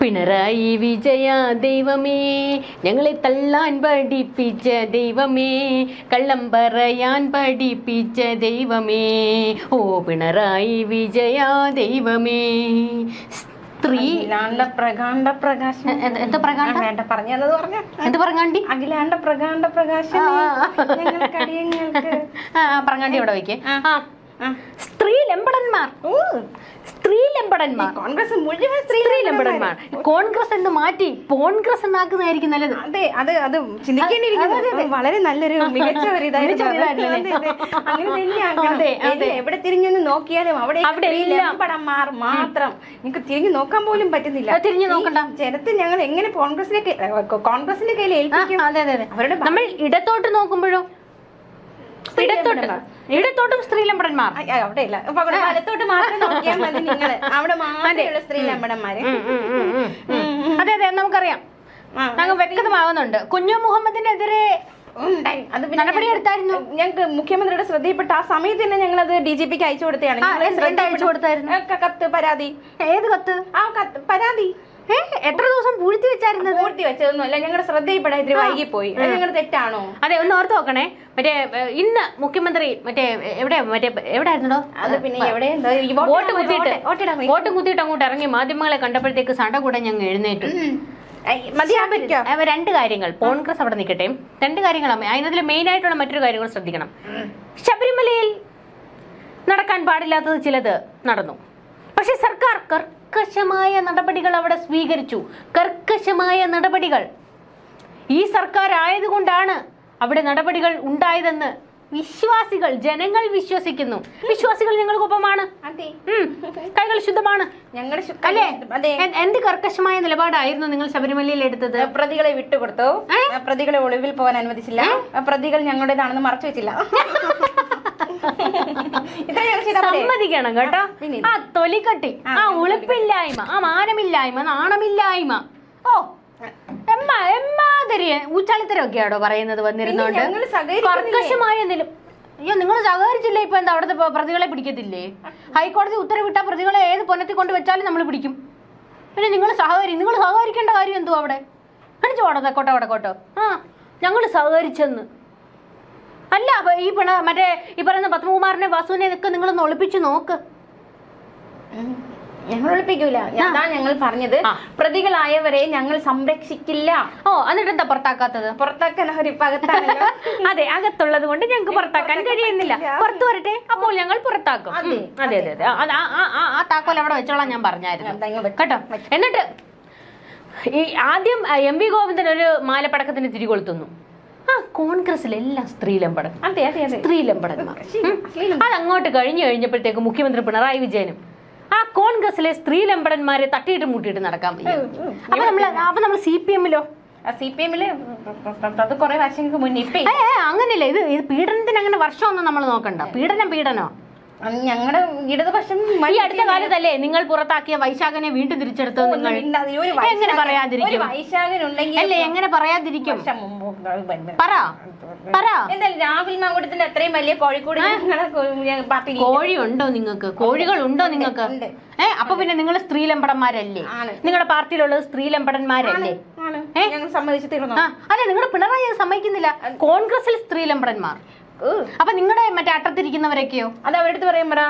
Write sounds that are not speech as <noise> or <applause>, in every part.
പിണറായി വിജയ ദൈവമേ ഞങ്ങളെ തള്ളാൻ പഠിപ്പിച്ച ദൈവമേ കള്ളം പറയാൻ പഠിപ്പിച്ച ദൈവമേ ഓ പിണറായി വിജയ ദൈവമേ. സ്ത്രീ അഖിലാണ്ട പ്രകാണ്ഡ പ്രകാശം. എന്താ പ്രകാണ്ഡ? വേണ്ട പറഞ്ഞ എന്ത് പറഞ്ഞാണ്ടി അഖിലാണ്ട പ്രകാണ്ഡ പ്രകാശം പറഞ്ഞാണ്ടി അവിടെ വയ്ക്കേ. ആ. സ്ത്രീ ലംബടന്മാർ. സ്ത്രീ ലംബടന്മാർ. കോൺഗ്രസ് മുഴുവൻ സ്ത്രീ ലംബടന്മാർ. കോൺഗ്രസ് എന്ന് മാറ്റി കോൺഗ്രസ് എന്നാക്കുന്നതായിരിക്കും നല്ലത്. അതെ അത് അത് ചിന്തിക്കേണ്ടിയിരിക്കുന്നത് വളരെ നല്ലൊരു മികച്ച ഒരു ഇതായിരുന്നു എവിടെ തിരിഞ്ഞൊന്ന് നോക്കിയാലും അവിടെ അവിടെ എല്ലാം. മാത്രം. നിങ്ങൾക്ക് തിരിഞ്ഞു നോക്കാൻ പോലും പറ്റുന്നില്ല. തിരിഞ്ഞു നോക്കണ്ട. ജനത്തെ ഞങ്ങൾ എങ്ങനെ കോൺഗ്രസിനെ കോൺഗ്രസിന്റെ കയ്യിൽ ഏൽപ്പിക്കും? അതെ അതെ അതെ. അവരുടെ നമ്മൾ ഇടത്തോട്ട് നോക്കുമ്പോഴോ? ഇടത്തോട്ട്. ഇടത്തോട്ടും സ്ത്രീ ലംബടന്മാർ. ആ, അവിടെ ഇല്ല വലത്തോട്ട് മാത്രം നോക്കിയാൽ മതി <laughs> നിങ്ങൾ അവിടെ മാത്രമേ സ്ത്രീ ലംബടന്മാര്. ഉം, ഉം, ഉം, ഉം. അതെ അതെ നമുക്കറിയാം. ഞങ്ങൾ വ്യക്തമാവുന്നുണ്ട്. കുഞ്ഞു മുഹമ്മദിനെതിരെ ഉണ്ടായി. അത് പിന്നെ നടപടി ഞങ്ങൾക്ക് മുഖ്യമന്ത്രിയുടെ ശ്രദ്ധയിൽപ്പെട്ട ആ സമയത്ത് തന്നെ ഞങ്ങൾ അത് ഡി ജി പിക്ക് അയച്ചു കൊടുത്തതാണ്. കത്ത് പരാതി. ഏത് കത്ത്? ആ കത്ത് പരാതി. എത്ര ദിവസം പൂഴ്ത്തി വെച്ചായിരുന്നു പൂഴ്ത്തി വെച്ചതൊന്നുമല്ല ഞങ്ങളുടെ ശ്രദ്ധയിൽപ്പെടാൻ ഇത്തിരി വൈകി പോയി ഞങ്ങളുടെ തെറ്റാണോ? അതെ ഒന്ന് ഓർത്ത് നോക്കണേ. മറ്റേ ഇന്ന് മുഖ്യമന്ത്രി മറ്റേ എവിടെ മറ്റേ എവിടെ ആയിരുന്നോ അത് പിന്നെ എവിടെ? വോട്ട് കുത്തിയിട്ട് വോട്ട് കുത്തിയിട്ട് അങ്ങോട്ട് ഇറങ്ങി മാധ്യമങ്ങളെ കണ്ടപ്പോഴത്തേക്ക് സട കൂടെ ഞങ്ങൾ എഴുന്നേറ്റ്. രണ്ട് കാര്യങ്ങൾ. കോൺഗ്രസ് അവിടെ നിൽക്കട്ടെ. രണ്ട് കാര്യങ്ങളാണ് അതിനതിൽ മെയിൻ ആയിട്ടുള്ള മറ്റൊരു കാര്യങ്ങൾ ശ്രദ്ധിക്കണം. ശബരിമലയിൽ നടക്കാൻ പാടില്ലാത്തത് ചിലത് നടന്നു. സർക്കാർ കർക്കശമായ നടപടികൾ അവിടെ സ്വീകരിച്ചു. കർക്കശമായ നടപടികൾ. ഈ സർക്കാർ ആയതുകൊണ്ടാണ് അവിടെ നടപടികൾ ഉണ്ടായതെന്ന് വിശ്വാസികൾ ജനങ്ങൾ വിശ്വസിക്കുന്നു. വിശ്വാസികൾ ഞങ്ങൾക്കൊപ്പമാണ്. അതെ. കൈകൾ ശുദ്ധമാണ്. അല്ലേ? എന്ത് കർക്കശമായ നിലപാടായിരുന്നു നിങ്ങൾ ശബരിമലയിൽ എടുത്തത്? പ്രതികളെ വിട്ടുകൊടുത്തു. പ്രതികളെ ഒളിവിൽ പോകാൻ അനുവദിച്ചില്ല. പ്രതികൾ ഞങ്ങളുടേതാണെന്ന് മറച്ചു വെച്ചില്ല. <laughs> <laughs> സമ്മതിക്കണം കേട്ടോ. ആ തൊലിക്കട്ടി. ആ ഉളുപ്പില്ലായ്മ. ആ മാനമില്ലായ്മ നാണമില്ലായ്മ. ഓ എമ്മ എമ്മാതിരി ഉച്ചാളിത്തരമൊക്കെയാണോ പറയുന്നത് വന്നിരുന്നോണ്ട്? കർക്കശമായ നില അയ്യോ നിങ്ങൾ സഹകരിച്ചില്ല ഇപ്പൊ എന്താ അവിടുത്തെ പ്രതികളെ പിടിക്കത്തില്ലേ? ഹൈക്കോടതി ഉത്തരവിട്ട പ്രതികളെ ഏത് പൊന്നത്തിൽ കൊണ്ട് വെച്ചാലും നമ്മൾ പിടിക്കും. പിന്നെ നിങ്ങൾ സഹകരി നിങ്ങൾ സഹകരിക്കേണ്ട കാര്യം എന്തോ അവിടെ? കാണിച്ചു പോടോ തെക്കോട്ടോ വടക്കോട്ടോ ആ ഞങ്ങൾ സഹകരിച്ചെന്ന്. അല്ല ഈ പിണ മറ്റേ ഈ പറയുന്ന പത്മകുമാറിനെ വാസുവിനെ ഒക്കെ നിങ്ങളൊന്ന് ഒളിപ്പിച്ച് നോക്ക്. ഞങ്ങൾ ഒളിപ്പിക്കൂല. എന്താ ഞങ്ങൾ പറഞ്ഞത്. പ്രതികളായവരെ ഞങ്ങൾ സംരക്ഷിക്കില്ല. ഓ എന്നിട്ട് എന്താ പുറത്താക്കാത്തത് പുറത്താക്കാൻ പകത്താണല്ലോ. <laughs> അതെ അകത്തുള്ളത് കൊണ്ട് ഞങ്ങൾക്ക് പുറത്താക്കാൻ കഴിയുന്നില്ല. പുറത്തു വരട്ടെ അപ്പോൾ ഞങ്ങൾ പുറത്താക്കും. അതെ, അതെ അതെ. ആ- താക്കോൽ അവിടെ വെച്ചോളാം ഞാൻ പറഞ്ഞായിരുന്നു. കേട്ടോ? എന്നിട്ട് ഈ ആദ്യം എം വി ഗോവിന്ദൻ ഒരു മാലപ്പടക്കത്തിന് തിരികൊളുത്തുന്നു. ആ കോൺഗ്രസിലെല്ലാം സ്ത്രീലമ്പടൻ അതെ അതെ അതെ. സ്ത്രീലമ്പടന്മാർ. അത് അങ്ങോട്ട് കഴിഞ്ഞു കഴിഞ്ഞപ്പോഴത്തേക്ക് മുഖ്യമന്ത്രി പിണറായി വിജയനും ആ കോൺഗ്രസിലെ സ്ത്രീലമ്പടന്മാരെ തട്ടിയിട്ട് മുട്ടിയിട്ട് നടക്കാൻ വയ്യ. അപ്പൊ നമ്മൾ അപ്പൊ നമ്മൾ സി പി എമ്മിലോ? സി പി എമ്മിൽ അത് കുറെ വർഷങ്ങൾക്ക് മുന്നേ. ഇപ്പൊ ഏ ഏ, അങ്ങനെയല്ല. ഇത് ഇത് പീഡനത്തിന് അങ്ങനെ വർഷമൊന്നും നമ്മൾ നോക്കണ്ട. പീഡനം പീഡനോ? ഞങ്ങളുടെ ഇടതുപക്ഷം ഈ അടുത്ത കാലത്തല്ലേ നിങ്ങൾ പുറത്താക്കിയ വൈശാഖനെ വീണ്ടും തിരിച്ചെടുത്തത് നിങ്ങൾ എങ്ങനെ പറയാതിരിക്കും? വൈശാഖനുണ്ടെങ്കിൽ അല്ലേ എങ്ങനെ പറയാതിരിക്കും. പറ. പറ. എന്തായാലും രാഹുൽ മാങ്കൂട്ടത്തിന്റെ അത്രയും വലിയ കോഴിക്കോട് കോഴി ഉണ്ടോ നിങ്ങൾക്ക്? കോഴികൾ ഉണ്ടോ നിങ്ങൾക്ക്? ഏഹ് ഏ അപ്പൊ പിന്നെ നിങ്ങൾ സ്ത്രീലമ്പടന്മാരല്ലേ. നിങ്ങളുടെ പാർട്ടിയിലുള്ളത് സ്ത്രീലമ്പടന്മാരല്ലേ അതെ നിങ്ങളുടെ പിണറായി സമ്മതിക്കുന്നില്ല. കോൺഗ്രസിൽ സ്ത്രീലമ്പടന്മാർ. അപ്പൊ നിങ്ങളുടെ മറ്റേ അട്ടത്തിരിക്കുന്നവരൊക്കെയോ? അത് അവരുടെ അടുത്ത് പറയാൻ പറ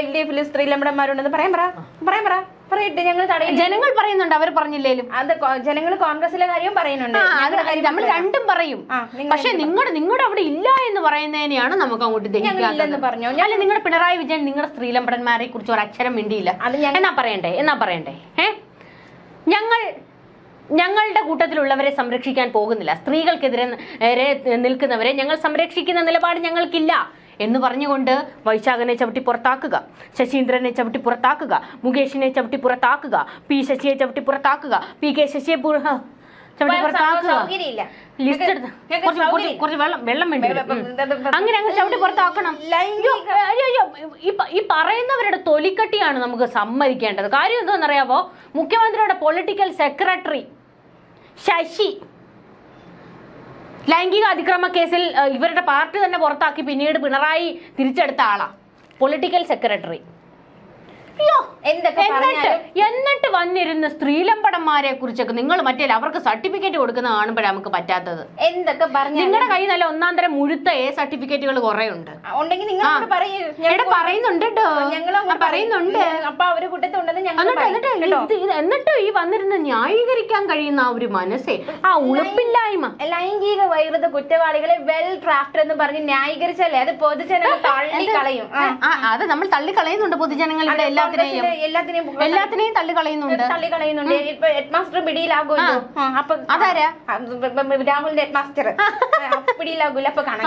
എൽ ഡി എഫിൽ സ്ത്രീലമ്പടന്മാരുണ്ടെന്ന് പറയാൻ പറ പറയാൻ പറ. പറയട്ടെ ഞങ്ങൾ ജനങ്ങൾ പറയുന്നുണ്ട് അവർ പറഞ്ഞില്ലേലും. അത് ജനങ്ങൾ കോൺഗ്രസിലെ കാര്യം പറയുന്നുണ്ട്. നമ്മൾ രണ്ടും പറയും. പക്ഷെ നിങ്ങളുടെ നിങ്ങളുടെ അവിടെ ഇല്ല എന്ന് പറയുന്നതിനെയാണ് നമുക്ക് അങ്ങോട്ട് പറഞ്ഞു? ഞാൻ നിങ്ങളുടെ പിണറായി വിജയൻ നിങ്ങളുടെ സ്ത്രീലമ്പടന്മാരെ കുറിച്ച് ഒരു അക്ഷരം മിണ്ടിയില്ല. എന്നാ പറയണ്ടേ? എന്നാ പറയണ്ടേ? ഏ? ഞങ്ങൾ ഞങ്ങളുടെ കൂട്ടത്തിലുള്ളവരെ സംരക്ഷിക്കാൻ പോകുന്നില്ല. സ്ത്രീകൾക്കെതിരെ നിൽക്കുന്നവരെ ഞങ്ങൾ സംരക്ഷിക്കുന്ന നിലപാട് ഞങ്ങൾക്കില്ല. എന്ന് പറഞ്ഞുകൊണ്ട് വൈശാഖനെ ചവിട്ടി പുറത്താക്കുക ശശീന്ദ്രനെ ചവിട്ടി പുറത്താക്കുക മുകേഷിനെ ചവിട്ടി പുറത്താക്കുക പി ശശിയെ ചവിട്ടി പുറത്താക്കുക പി കെ ശശിയെ ചവിട്ടി പുറത്താക്കുക. ലിസ്റ്റ് എടുത്ത് കുറച്ച് കുറച്ച് കുറച്ച് വെള്ളം വെള്ളം വേണ്ടി അങ്ങനെ അങ്ങ് ചവിട്ടി പുറത്താക്കണം. ഈ പറയുന്നവരുടെ തൊലിക്കട്ടിയാണ് നമുക്ക് സമ്മതിക്കേണ്ടത്. കാര്യം എന്താണെന്നറിയാവോ? മുഖ്യമന്ത്രിയുടെ പൊളിറ്റിക്കൽ സെക്രട്ടറി ശശി ലൈംഗിക അതിക്രമ കേസിൽ ഇവരുടെ പാർട്ടി തന്നെ പുറത്താക്കി പിന്നീട് പിണറായി തിരിച്ചെടുത്ത ആളാണ് പൊളിറ്റിക്കൽ സെക്രട്ടറി എന്നിട്ട് എന്നിട്ട് വന്നിരുന്ന സ്ത്രീലമ്പടന്മാരെ കുറിച്ചൊക്കെ നിങ്ങൾ മറ്റേ അവർക്ക് സർട്ടിഫിക്കറ്റ് കൊടുക്കുന്ന കാണുമ്പോഴാണ് നമുക്ക് പറ്റാത്തത്. എന്തൊക്കെ പറഞ്ഞു നിങ്ങളുടെ കയ്യിൽ നല്ല ഒന്നാം തരം മുഴുത്ത എ സർട്ടിഫിക്കറ്റുകൾ കുറെ ഉണ്ട് ഉണ്ടെങ്കിൽ നിങ്ങൾ പറയുന്നുണ്ട് ഞങ്ങളും പറയുന്നുണ്ട്. അപ്പൊ അവർ കൂട്ടത്തുണ്ടെന്ന് ഞങ്ങൾ എന്നിട്ട് ഈ വന്നിരുന്ന ന്യായീകരിക്കാൻ കഴിയുന്ന ആ ഒരു മനസ്സേ ആ ഉളുപ്പില്ലായ്മ. ലൈംഗിക വൈകൃത കുറ്റവാളികളെ വെൽ ക്രാഫ്റ്റ് എന്ന് പറഞ്ഞ് ന്യായീകരിച്ചല്ലേ? അത് പൊതുജനങ്ങൾ തള്ളിക്കളയും. അത് നമ്മൾ തള്ളിക്കളയുന്നുണ്ട് പൊതുജനങ്ങളുടെ എല്ലാത്തിനെയും എല്ലാത്തിനെയും എല്ലാത്തിനെയും തള്ളിക്കളയുന്നുണ്ട്. തള്ളി കളയുന്നുണ്ട് ഇപ്പൊ ഹെഡ് മാസ്റ്റർ <laughs> പിടിയിലാകുമല്ലോ അപ്പൊ അതാരാ? രാഹുലിന്റെ ഹെഡ് മാസ്റ്റർ പിടിയിലാകൂല അപ്പൊ കാണാം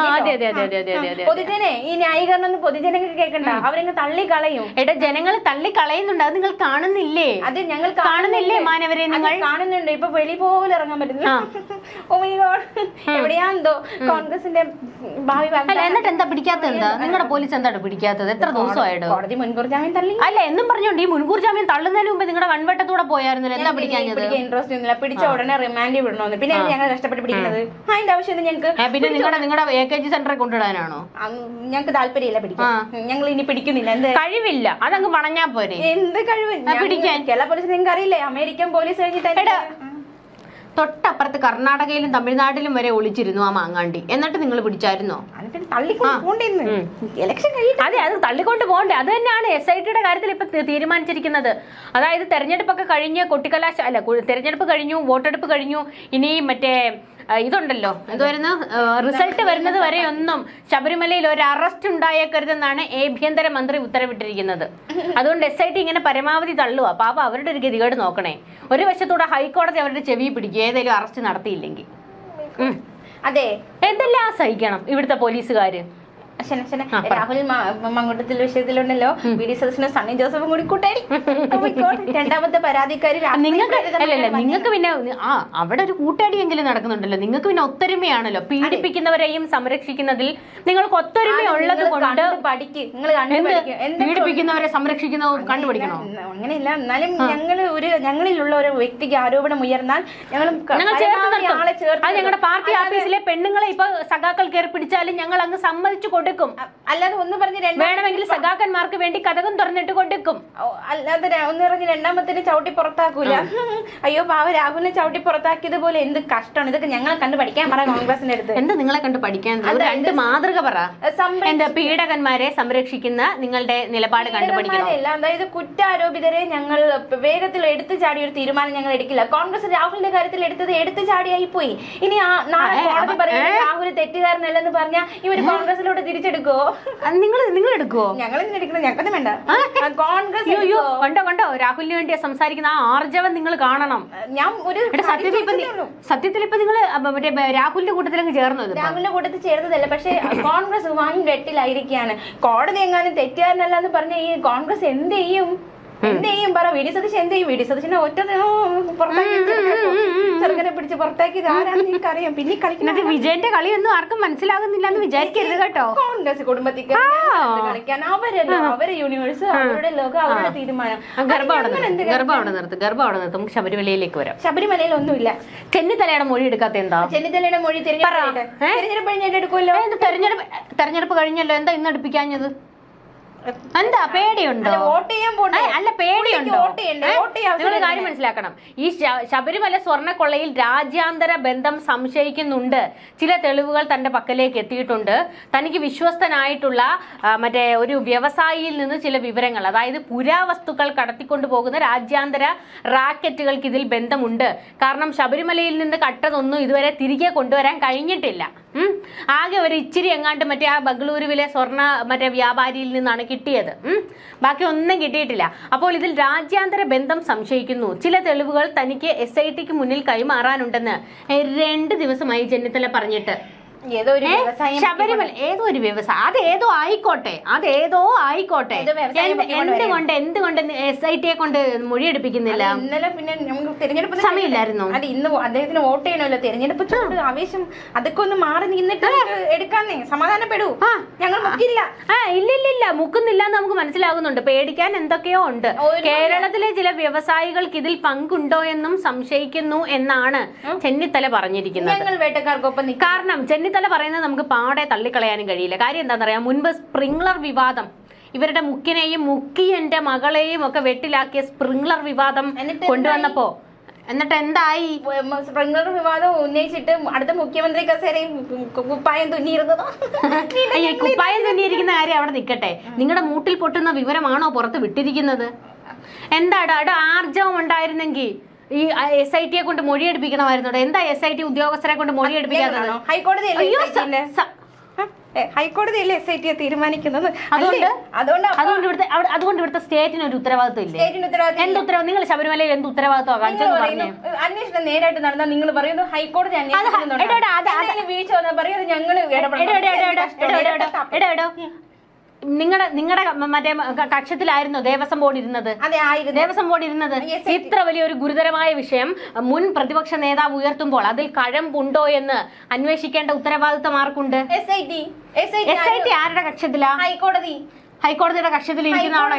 പൊതുജനെ ഈ ന്യായീകരണം ഒന്നും പൊതുജനങ്ങൾക്ക് കേൾക്കണ്ട. അവരങ്ങ് തള്ളി കളയും എടാ ജനങ്ങൾ തള്ളിക്കളയുന്നുണ്ട്. അത് നിങ്ങൾ കാണുന്നില്ലേ? അത് ഞങ്ങൾ കാണുന്നില്ലേ മാനവരെ നിങ്ങൾ? കാണുന്നുണ്ട്. ഇപ്പൊ വെളി പോലും ഇറങ്ങാൻ പറ്റുന്നു <laughs> Oh. എവിടെയാന്തോ കോൺഗ്രസിന്റെ ഭാവി എന്നിട്ട് എന്താ പിടിക്കാത്തത് എന്താ? നിങ്ങളുടെ പോലീസ് എന്താണ് പിടിക്കാത്തത്? എത്ര ദിവസമായിട്ട് കോടതി മുൻകൂർ ജാമ്യം തള്ളി അല്ല എന്നും പറഞ്ഞോണ്ട് ഈ മുൻകൂർ ജാമ്യം തള്ളുന്നതിന് മുമ്പ് നിങ്ങളുടെ വൺവട്ടത്തൂടെ പോയായിരുന്നല്ലോ? എന്താ പിടിക്കാഞ്ഞത് പിടിക്കാൻ ഇൻട്രസ്റ്റ് ഒന്നുമില്ല. പിടിച്ച ഉടനെ റിമാൻഡ് വിടണമെന്ന് പിന്നെ ഞങ്ങൾ കഷ്ടപ്പെട്ട് പിടിക്കുന്നത്. അതിന്റെ ആവശ്യം ഞങ്ങൾക്ക് പിന്നെ നിങ്ങളുടെ നിങ്ങളുടെ എ കെ ജി സെന്ററിൽ കൊണ്ടിടാനാണോ ഞങ്ങൾക്ക് താല്പര്യമില്ല പിടിക്കാൻ. ഞങ്ങൾ ഇനി പിടിക്കുന്നില്ല. എന്ത്? കഴിവില്ല. അതങ്ങ് പണഞ്ഞാ പോരെ. എന്ത് കഴിവ്? ഞങ്ങൾ- പിടിക്കാൻ. കേരള പോലീസ് നിങ്ങൾക്ക് അറിയില്ലേ? അമേരിക്കൻ പോലീസ് കഴിഞ്ഞിട്ട് തൊട്ടപ്പുറത്ത് കർണാടകയിലും തമിഴ്നാട്ടിലും വരെ ഒളിച്ചിരുന്നു ആ മാങ്ങാണ്ടി. എന്നിട്ട് നിങ്ങൾ പിടിച്ചായിരുന്നോ? അത് അതെ അത് തള്ളിക്കൊണ്ട് പോകണ്ടേ. അത് തന്നെയാണ് എസ് ഐ ടിയുടെ കാര്യത്തിൽ ഇപ്പൊ തീരുമാനിച്ചിരിക്കുന്നത്. അതായത് തെരഞ്ഞെടുപ്പൊക്കെ കഴിഞ്ഞ് കൊട്ടിക്കലാശ അല്ല തെരഞ്ഞെടുപ്പ് കഴിഞ്ഞു വോട്ടെടുപ്പ് കഴിഞ്ഞു ഇനി മറ്റേ ഇതുണ്ടല്ലോ. എന്തുവരുന്നു റിസൾട്ട് വരുന്നത് വരെ ഒന്നും ശബരിമലയിൽ ഒരു അറസ്റ്റ് ഉണ്ടായേക്കരുതെന്നാണ് ആഭ്യന്തര മന്ത്രി ഉത്തരവിട്ടിരിക്കുന്നത്. അതുകൊണ്ട് എസ് ഐ ടി ഇങ്ങനെ പരമാവധി തള്ളുക പാപ്പ അവരുടെ ഒരു ഗതികേട് നോക്കണേ. ഒരു വശത്തൂടെ ഹൈക്കോടതി അവരുടെ ചെവി പിടിക്കുക ഏതെങ്കിലും അറസ്റ്റ് നടത്തിയില്ലെങ്കിൽ. അതെ. എന്തെല്ലാം സഹിക്കണം ഇവിടുത്തെ പോലീസുകാര്? രാഹുൽ മങ്കുട്ടത്തിൽ വിഷയത്തിലുണ്ടല്ലോ. വി ഡി സദസ്സിനും സണ്ണി ജോസഫും കൂടി കൂട്ടായി. രണ്ടാമത്തെ പരാതിക്കാരി നിങ്ങൾക്ക് അല്ലല്ല നിങ്ങൾക്ക് പിന്നെ ആ അവിടെ ഒരു കൂട്ടടിയെങ്കിലും നടക്കുന്നുണ്ടല്ലോ. നിങ്ങൾക്ക് പിന്നെ ഒത്തൊരുമയാണല്ലോ. പീഡിപ്പിക്കുന്നവരെയും സംരക്ഷിക്കുന്നതിൽ നിങ്ങൾക്ക് ഒത്തൊരുമ ഉള്ളത് കൊണ്ട് പഠിക്ക്. നിങ്ങൾ പീഡിപ്പിക്കുന്നവരെ സംരക്ഷിക്കുന്ന കണ്ടുപിടിക്കണോ അങ്ങനെയില്ല. എന്നാലും ഞങ്ങൾ ഒരു ഞങ്ങളിലുള്ള ഒരു വ്യക്തിക്ക് ആരോപണം ഉയർന്നാൽ ഞങ്ങൾ ഞങ്ങളുടെ പാർട്ടി ഓഫീസിലെ പെണ്ണുങ്ങളെ ഇപ്പൊ സഖാക്കൾ കയറി പിടിച്ചാലും ഞങ്ങൾ അങ്ങ് സമ്മതിച്ചു കൊടുക്കും അ- അല്ലാതെ ഒന്ന് പറഞ്ഞ് വേണമെങ്കിൽ സഖാക്കന്മാർക്ക് വേണ്ടി കഥകം തുറന്നിട്ട് കൊടുക്കും. അല്ലാതെ ഒന്ന് പറഞ്ഞ് രണ്ടാമത്തേന് ചവിട്ടി പുറത്താക്കൂല. അയ്യോ പാവ രാഹുലിനെ ചവിട്ടി പുറത്താക്കിയത് പോലെ എന്ത് കഷ്ടമാണ്. ഇതൊക്കെ ഞങ്ങളെ കണ്ട് പഠിക്കാൻ പറ കോൺഗ്രസിന്റെ അടുത്ത്. എന്ത് നിങ്ങളെ കണ്ട് പഠിക്കാൻ? രണ്ട് മാതൃക പറ. എന്താ പീഡകന്മാരെ സംരക്ഷിക്കുന്ന നിങ്ങളുടെ നിലപാട് കണ്ടുപിടിക്കണം അതായത് കുറ്റാരോപിതരെ ഞങ്ങൾ വേഗത്തിൽ എടുത്തു ചാടിയ ഒരു തീരുമാനം ഞങ്ങൾ എടുക്കില്ല. കോൺഗ്രസ് രാഹുലിന്റെ കാര്യത്തിൽ എടുത്തത് എടുത്തു ചാടിയായി പോയി. ഇനി ആ നാളെ കോടതി പറയുന്നത് രാഹുൽ തെറ്റുകാരനല്ലെന്ന് പറഞ്ഞാൽ ഇവർ കോൺഗ്രസിലോട്ട് തിരിച്ചെടുക്കോ നിങ്ങൾ നിങ്ങൾ എടുക്കുവോ? ഞങ്ങൾ എന്തിനാ ഞങ്ങൾക്ക് വേണ്ട. കോൺഗ്രസ് അയ്യോ കണ്ടോ കണ്ടോ? രാഹുലിന് വേണ്ടി സംസാരിക്കുന്ന ആ ആർജവം നിങ്ങൾ കാണണം. ഞാൻ ഒരു സത്യത്തിൽ ഇപ്പൊ സത്യത്തിൽ ഇപ്പൊ നിങ്ങൾ മറ്റേ രാഹുലിന്റെ കൂട്ടത്തിലങ്ങ് അങ്ങ് ചേർന്നത് രാഹുലിന്റെ കൂട്ടത്തിൽ ചേർന്നതല്ല പക്ഷേ കോൺഗ്രസ് വൻ വെട്ടിലായിരിക്കുകയാണ്. കോടതി എങ്ങാനും തെറ്റുകാരനല്ല എന്ന് പറഞ്ഞ ഈ കോൺഗ്രസ് എന്ത് ചെയ്യും? എന്ത് ചെയ്യും? പറ വി ഡി സതീശ് എന്ത് ചെയ്യും? വി ഡി സതീശിനെ ഒറ്റ പുറത്താക്കി പുറത്താക്കി ആരാണെന്ന് എനിക്കറിയാം. പിന്നെ കളിക്കുന്നത് കളിക്കുന്ന വിജയന്റെ വിജയന്റെ കളിയൊന്നും ആർക്കും മനസ്സിലാകുന്നില്ല എന്ന് വിചാരിക്കരുത് കേട്ടോ. കോൺഗ്രസ് കുടുംബത്തിൽ കളിക്കാൻ അവരല്ലോ അവരെ യൂണിവേഴ്സ് അവരുടെ ലോകം അവരുടെ തീരുമാനം. ഗർഭം അവിടെ ഞങ്ങൾ എന്ത് നിർത്തും ഗർഭം അവിടെ നിർത്തും ഗർഭം അവിടെ നിർത്തും. നമുക്ക് ശബരിമലയിലേക്ക് വരാം. ശബരിമലയിൽ ഒന്നുമില്ല. ചെന്നിത്തലയുടെ മൊഴി എടുക്കാത്ത എന്താ? ചെന്നിത്തലയുടെ മൊഴി തിരഞ്ഞെടുപ്പ് തിരഞ്ഞെടുപ്പ് തെരഞ്ഞെടുപ്പ് കഴിഞ്ഞല്ലോ? എന്താ ഇന്ന് എടുപ്പിക്കാഞ്ഞത് എന്താ പേടിയുണ്ടോ? വോട്ട് ചെയ്യാൻ പോട്ടെ അല്ല പേടിയുണ്ടോ? നിങ്ങൾ കാര്യം മനസ്സിലാക്കണം. ഈ ശബരിമല സ്വർണക്കൊള്ളയിൽ രാജ്യാന്തര ബന്ധം സംശയിക്കുന്നുണ്ട്. ചില തെളിവുകൾ തന്റെ പക്കലേക്ക് എത്തിയിട്ടുണ്ട്. തനിക്ക് വിശ്വസ്തനായിട്ടുള്ള മറ്റേ ഒരു വ്യവസായിയിൽ നിന്ന് ചില വിവരങ്ങൾ അതായത് പുരാവസ്തുക്കൾ കടത്തിക്കൊണ്ടു പോകുന്ന രാജ്യാന്തര റാക്കറ്റുകൾക്ക് ഇതിൽ ബന്ധമുണ്ട്. കാരണം ശബരിമലയിൽ നിന്ന് കട്ടതൊന്നും ഇതുവരെ തിരികെ കൊണ്ടുവരാൻ കഴിഞ്ഞിട്ടില്ല. ആകെ ഒരു ഇച്ചിരി എങ്ങാണ്ട് മറ്റേ ആ ബംഗളൂരുവിലെ സ്വർണ മറ്റേ വ്യാപാരിയിൽ നിന്നാണ് കിട്ടിയത്. ബാക്കി ഒന്നും കിട്ടിയിട്ടില്ല. അപ്പോൾ ഇതിൽ രാജ്യാന്തര ബന്ധം സംശയിക്കുന്നു. ചില തെളിവുകൾ തനിക്ക് എസ് ഐ ടിക്ക് മുന്നിൽ കൈമാറാനുണ്ടെന്ന് രണ്ട് ദിവസമായി ചെന്നിത്തല പറഞ്ഞിട്ട്. ശബരിമല ഏതോ ഒരു വ്യവസായം അത് ഏതോ ആയിക്കോട്ടെ അത് ഏതോ ആയിക്കോട്ടെ എന്തുകൊണ്ട് എന്തുകൊണ്ട് എസ് ഐ ടിയെ കൊണ്ട് മൊഴിയെടുപ്പിക്കുന്നില്ല? ഇന്നലെ പിന്നെ നമുക്ക് തെരഞ്ഞെടുപ്പ് സമയമില്ലായിരുന്നു. അത് ഇന്ന് അദ്ദേഹത്തിന് വോട്ട് ചെയ്യണമല്ലോ. തെരഞ്ഞെടുപ്പ് ആവേശം അതൊക്കെ ഒന്ന് മാറി നിന്നിട്ട് നമുക്ക് എടുക്കാന്നേ സമാധാനപ്പെടൂ. ആ. ഞങ്ങൾ മുക്കില്ല. ആ ഇല്ല ഇല്ല ഇല്ല മുക്കുന്നില്ല എന്ന് നമുക്ക് മനസ്സിലാകുന്നുണ്ട്. പേടിക്കാൻ എന്തൊക്കെയോ ഉണ്ട്. കേരളത്തിലെ ചില വ്യവസായികൾക്ക് ഇതിൽ പങ്കുണ്ടോ എന്നും സംശയിക്കുന്നു എന്നാണ് ചെന്നിത്തല പറഞ്ഞിരിക്കുന്നത്. കാരണം ചെന്നിത്തല പറയുന്നത് നമുക്ക് പാടെ തള്ളിക്കളയാനും കഴിയില്ല. കാര്യം എന്താണെന്നറിയാം മുൻപ് സ്പ്രിംഗ്ലർ വിവാദം. ഇവരുടെ മുക്കിനെയും മുക്കിയന്റെ മകളെയും ഒക്കെ വെട്ടിലാക്കിയ സ്പ്രിംഗ്ലർ വിവാദം കൊണ്ടുവന്നപ്പോ എന്നിട്ട് എന്തായി? സ്പ്രിംഗ്ലർ വിവാദം ഉന്നയിച്ചിട്ട് അടുത്ത മുഖ്യമന്ത്രി കസേരയും കുപ്പായം തുന്നിയിരുന്നതോ? <laughs> അയ്യ കുപ്പായം തുന്നിയിരിക്കുന്ന കാര്യം അവിടെ നിൽക്കട്ടെ നിങ്ങളുടെ മൂട്ടിൽ പൊട്ടുന്ന വിവരമാണോ പുറത്ത് വിട്ടിരിക്കുന്നത്? എന്താടാ അവിടെ ആർജവം ഉണ്ടായിരുന്നെങ്കിൽ ഈ എസ് ഐ ടിയെ കൊണ്ട് മൊഴിയെടുപ്പിക്കണമായിരുന്നു എന്താ എസ് ഐ ടി ഉദ്യോഗസ്ഥരെ കൊണ്ട് മൊഴിയെടുപ്പിക്കാത്തത്? ഹൈക്കോടതി ഹൈക്കോടതിയല്ലേ എസ് ഐ ടി തീരുമാനിക്കുന്നത്? അതുകൊണ്ട് ഇവിടുത്തെ അതുകൊണ്ട് ഇവിടുത്തെ സ്റ്റേറ്റിന് ഒരു ഉത്തരവാദിത്വം ഇല്ല? സ്റ്റേറ്റിന് എന്ത് ഉത്തരവാദിത്വം നിങ്ങൾ ശബരിമലയിൽ എന്ത് ഉത്തരവാദിത്വം പറഞ്ഞേ? അന്വേഷണം നേരായിട്ട് നടന്നാൽ നിങ്ങൾ പറയുന്നു ഹൈക്കോടതി വീഴ്ച വന്നാൽ പറയുന്നത് ഞങ്ങൾ നിങ്ങളുടെ നിങ്ങളുടെ മറ്റേ കക്ഷത്തിലായിരുന്നു ദേവസ്വം ബോർഡ് ഇരുന്നത്? അതെ ആയിരുന്നു. ദേവസ്വം ബോർഡ് ഇരുന്നത്. ഇത്ര വലിയൊരു ഗുരുതരമായ വിഷയം മുൻ പ്രതിപക്ഷ നേതാവ് ഉയർത്തുമ്പോൾ അതിൽ കഴമ്പുണ്ടോ എന്ന് അന്വേഷിക്കേണ്ട ഉത്തരവാദിത്തം ആർക്കുണ്ട്? S I T S I T ആരുടെ കക്ഷത്തിലാ? ഹൈക്കോടതി. ഹൈക്കോടതിയുടെ കക്ഷത്തിൽ ഇരിക്കുന്നതാണോ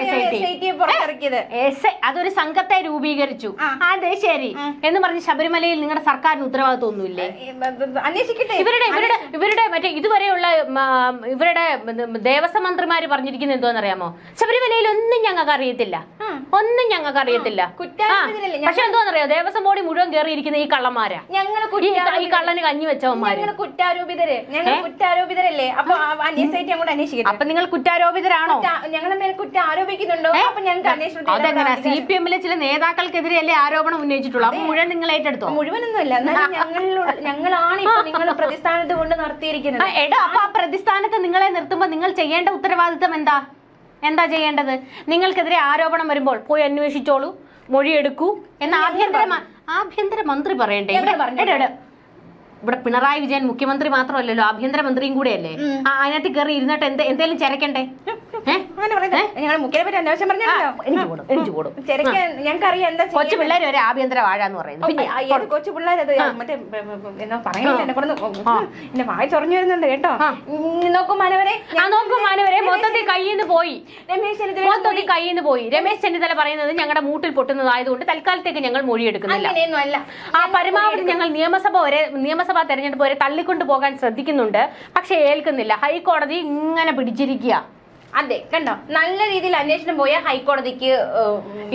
എസ് ഐ അതൊരു സംഘത്തെ രൂപീകരിച്ചു. അതെ ശരി. എന്ന് പറഞ്ഞ് ശബരിമലയിൽ നിങ്ങളുടെ സർക്കാരിന് ഉത്തരവാദിത്വം ഒന്നുമില്ലേ അന്വേഷിക്കട്ടെ. ഇവരുടെ ഇവരുടെ ഇവരുടെ മറ്റേ ഇതുവരെയുള്ള ഇവരുടെ ദേവസ്വം മന്ത്രിമാര് പറഞ്ഞിരിക്കുന്നത് എന്തോന്നറിയാമോ? ശബരിമലയിൽ ഒന്നും ഞങ്ങൾക്ക് അറിയത്തില്ല. ഒന്നും ഞങ്ങൾക്ക് അറിയത്തില്ല? പക്ഷെ എന്തോന്നറിയോ? ദേവസ്വം ബോർഡ് മുഴുവൻ കയറിയിരിക്കുന്ന ഈ കള്ളന്മാരാ. ഞങ്ങൾ ഈ കള്ളന് കഞ്ഞി വെച്ചവന്മാര്. കുറ്റാരോപിതര്. ഞങ്ങൾ കുറ്റാരോപിതരല്ലേ? അപ്പൊ അന്വേഷിക്കട്ടെ. അപ്പൊ നിങ്ങൾ കുറ്റാരോപിതരാണോ കുറ്റ- ഞങ്ങളെ മേൽ കുറ്റം ആരോപിക്കുന്നുണ്ടോ? അപ്പൊ ഞങ്ങൾക്ക് അന്വേഷണം അതെങ്ങനെ? സി പി എമ്മിലെ ചില നേതാക്കൾക്കെതിരെയല്ലേ ആരോപണം ഉന്നയിച്ചിട്ടുള്ളൂ. അപ്പൊ മുഴുവൻ നിങ്ങൾ ഏറ്റെടുത്തോ? മുഴുവനൊന്നുമല്ല. എന്നാലും <laughs> ഞങ്ങളാണ് ഇപ്പൊ നിങ്ങൾ പ്രതിസ്ഥാനത്ത് കൊണ്ട് നിർത്തിയിരിക്കുന്നത്. ആ, എടോ അപ്പൊ ആ പ്രതിസ്ഥാനത്ത് നിങ്ങളെ നിർത്തുമ്പോ നിങ്ങൾ ചെയ്യേണ്ട ഉത്തരവാദിത്തം എന്താ? എന്താ ചെയ്യേണ്ടത്? നിങ്ങൾക്കെതിരെ ആരോപണം വരുമ്പോൾ പോയി അന്വേഷിച്ചോളൂ മൊഴിയെടുക്കൂ എന്ന് ആഭ്യന്തര ആഭ്യന്തര മന്ത്രി പറയണ്ടേ? ഇവിടെ- പറഞ്ഞു. ഇവിടെ പിണറായി വിജയൻ മുഖ്യമന്ത്രി മാത്രമല്ലല്ലോ ആഭ്യന്തര മന്ത്രിയും കൂടെയല്ലേ അതിനകത്ത് കയറി ഇരുന്നിട്ട് എന്ത് എന്തേലും ചിരക്കണ്ടേ? കൊച്ചു പിള്ളേർ വരെ ആഭ്യന്തര വാഴ എന്ന് പറയുന്നു പിന്നെ കൊച്ചു പിള്ളേരത് മറ്റേ എന്താ ബ- ബ- എന്നാ എന്നെ കൊണ്ട് എന്നെ വായി ചൊറഞ്ഞു വരുന്നുണ്ട് കേട്ടോ. നോക്കും മാനവരെ. നോക്കൂ മാനവരെ മൊത്തത്തിൽ കയ്യിൽ നിന്ന് പോയി. രമേശ് ചെന്നിത്തല മൊത്തത്തിൽ കയ്യിൽ നിന്ന് പോയി. രമേശ് ചെന്നിത്തല പറയുന്നത് ഞങ്ങളുടെ മൂട്ടിൽ പൊട്ടുന്നതായതുകൊണ്ട് തൽക്കാലത്തേക്ക് ഞങ്ങൾ മൊഴിയെടുക്കുന്നില്ല. ആ പരമാവധി ഞങ്ങൾ നിയമസഭ വരെ നിയമസഭാ തെരഞ്ഞെടുപ്പ് വരെ തള്ളിക്കൊണ്ടു പോകാൻ ശ്രദ്ധിക്കുന്നുണ്ട്. പക്ഷെ ഏൽക്കുന്നില്ല. ഹൈക്കോടതി ഇങ്ങനെ പിടിച്ചിരിക്കുക. അതെ കണ്ടോ? നല്ല രീതിയിൽ അന്വേഷണം പോയ ഹൈക്കോടതിക്ക്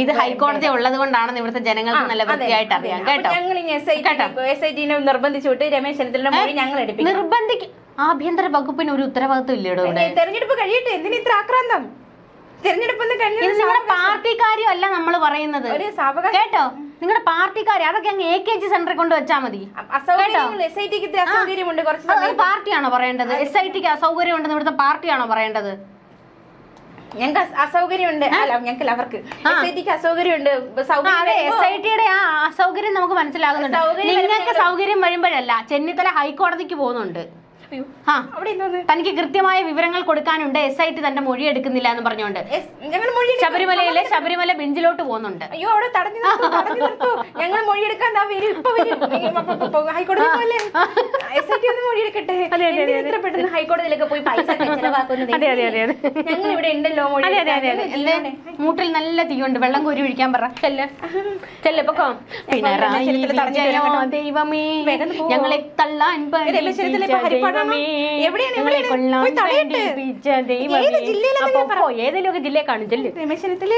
ഇത് ഹൈക്കോടതി ഉള്ളത് കൊണ്ടാണെന്ന് ഇവിടുത്തെ ജനങ്ങൾക്ക് നല്ല വൃത്തിയായിട്ട് അറിയാം. കേട്ടോ? ഞങ്ങൾ എസ് ഐ ടിനെ നിർബന്ധിച്ചുവിട്ട് രമേശ് ചെന്നിത്തലയുടെ മൊഴി ഞങ്ങൾ എടുപ്പിക്കും. നിർബന്ധിക്ക് ആഭ്യന്തര വകുപ്പിന് ഒരു ഉത്തരവാദിത്വം ഇല്ല തെരഞ്ഞെടുപ്പ് കഴിയട്ടെ. എന്തിന് ഇത്ര ആക്രാന്തം? തെരഞ്ഞെടുപ്പ് പാർട്ടിക്കാരും അല്ല നമ്മൾ പറയുന്നത്. കേട്ടോ? നിങ്ങളുടെ പാർട്ടിക്കാര് അതൊക്കെ അങ്ങ് എ കെ ജി സെന്ററിൽ കൊണ്ട് വെച്ചാൽ മതി. എസ് ഐ ടിക്ക് അസൗകര്യമുണ്ട് കുറച്ച് പാർട്ടിയാണോ പറയേണ്ടത്? എസ് ഐ ടിക്ക് അസൗകര്യം ഉണ്ടെന്ന് ഇവിടുത്തെ പാർട്ടിയാണോ പറയേണ്ടത്? ഞങ്ങൾക്ക് അസൗകര്യമുണ്ട്. അല്ല ഞങ്ങൾക്ക് അവർക്ക്. എസ് ഐ ടിക്ക് അസൗകര്യമുണ്ട്. എസ് ഐ ടിയുടെ ആ അസൗകര്യം നമുക്ക് മനസ്സിലാകുന്നുണ്ട്. നിങ്ങൾക്ക് സൗകര്യം വരുമ്പോഴല്ല ചെന്നിത്തല ഹൈക്കോടതിക്ക് പോകുന്നുണ്ട്. ആ തനിക്ക് കൃത്യമായ വിവരങ്ങൾ കൊടുക്കാനുണ്ട്. എസ് ഐ ടി തന്റെ മൊഴി എടുക്കുന്നില്ല എന്ന് പറഞ്ഞുകൊണ്ട്. ശബരിമലയിലെ ശബരിമല ബെഞ്ചിലോട്ട് പോകുന്നുണ്ട്. അയ്യോ അവിടെ ഞങ്ങൾ മൊഴി പോയി പൈസ ഞങ്ങൾ ഇവിടെ മൂട്ടിൽ നല്ല തീയുണ്ട്. വെള്ളം കോരി ഒഴിക്കാൻ പറ. ദൈവമേ. ഞങ്ങളെ തള്ളാൻ ഏതെങ്കിലും ജില്ലയെ കാണും? ചെല്ല്. രമേശനത്തിൽ?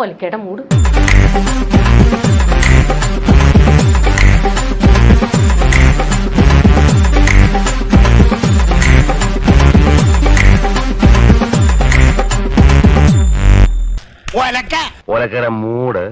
ഒലക്കേട്ട മൂട്. ഒലക്കേട മൂട്.